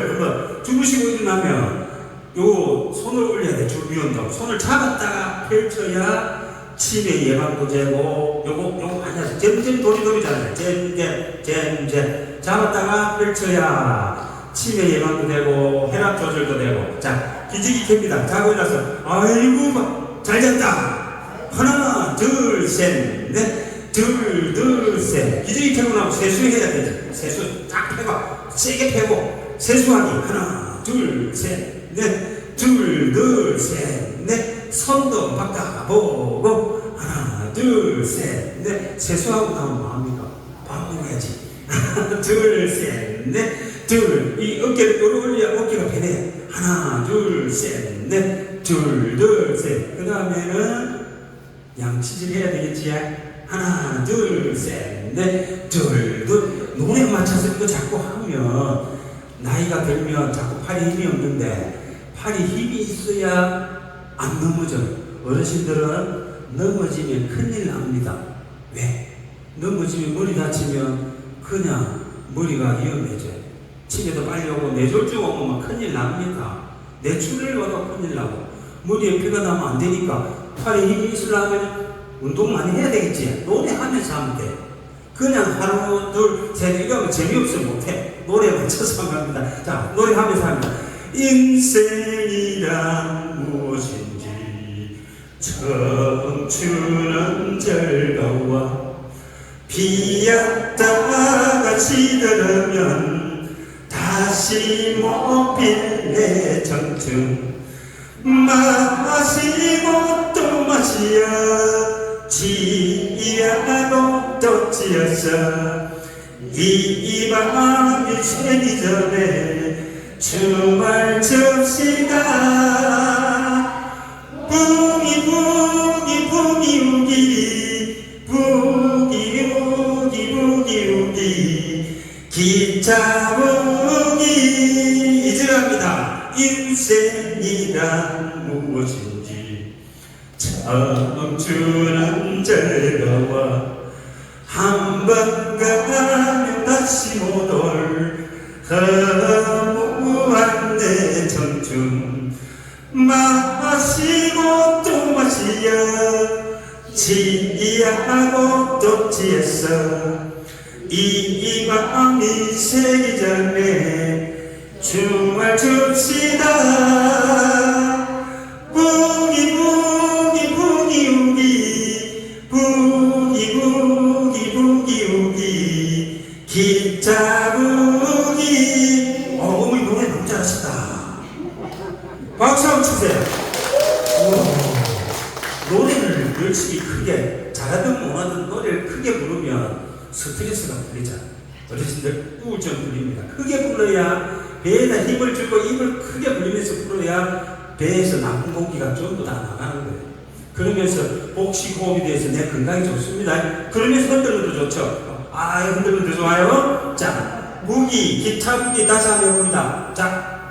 한번 주무시고 일어나면 요 손을 올려야 돼. 줄비 운동. 손을 잡았다가 펼쳐야 치매 예방도 되고 요거 요거 아니야. 잼잼 도리도리잖아요. 잼잼 잼잼 잡았다가 펼쳐야 치매 예방도 되고 혈압 조절도 되고 자 기지기 캡니다. 자고 일어나서 아이고 막 잘 잤다. 하나 둘셋넷 둘, 둘, 셋. 기저귀 펴고 나면 세수 해야 되지. 세수 딱 펴고, 세게 펴고, 세수하기. 하나, 둘, 셋, 넷. 둘, 둘, 셋, 넷. 손도 바꿔보고, 하나, 둘, 셋, 넷. 세수하고 나면 뭐합니까? 밥 먹어야지. 하나, 둘, 셋, 넷. 둘. 이 어깨를 요로 올려 어깨가 편해. 하나, 둘, 셋, 넷. 둘, 둘, 셋. 그 다음에는 양치질 해야 되겠지? 하나, 둘, 셋, 넷, 둘, 둘. 노래 맞춰서 이거 자꾸 하면 나이가 들면 자꾸 팔에 힘이 없는데 팔에 힘이 있어야 안 넘어져. 어르신들은 넘어지면 큰일 납니다. 왜? 넘어지면 머리 다치면 그냥 머리가 위험해져요. 치매도 빨리 오고 뇌졸중 오면 막 큰일 납니다. 뇌출혈 와도 큰일 나고 머리에 피가 나면 안 되니까 팔에 힘이 있으려면 운동 많이 해야 되겠지. 노래하면서 하면 돼. 그냥 하루, 둘, 셋, 이거 하면 재미없으면 못해. 노래 맞춰서 하면 합니다. 자, 노래하면서 합니다. 인생이란 무엇인지 청춘은 즐거워 비었다가 시들으면 다시 못 빌내 청춘 마시고 또 마시어 지하고 또 지어서 이 밤이 새기 전에 춤을 춥시다 부기 부기 부기 우기 부기 우기 부기 우기 기차 부기. 이제 갑니다. 인생이란 무엇인지 청춘은 즐거워 한 번 가면 다시 못 올 허무한 내 청춘. 마시고 또 마시어 지하고 또 지했어. 이 밤이 새기 전에 춤을 춥시다 크게 잘하든 못하든 노래를 크게 부르면 스트레스가 풀리잖아. 어르신들 우울증 풀립니다. 크게 불러야 배에다 힘을 주고 입을 크게 불리면서 불어야 배에서 나쁜 공기가 전부 다 나가는 거예요. 그러면서 복식 호흡이 돼서 내 건강이 좋습니다. 그러면서 흔들어도 좋죠. 아 흔들어도 좋아요. 자 무기 기타 무기 다시 한번 해봅니다. 자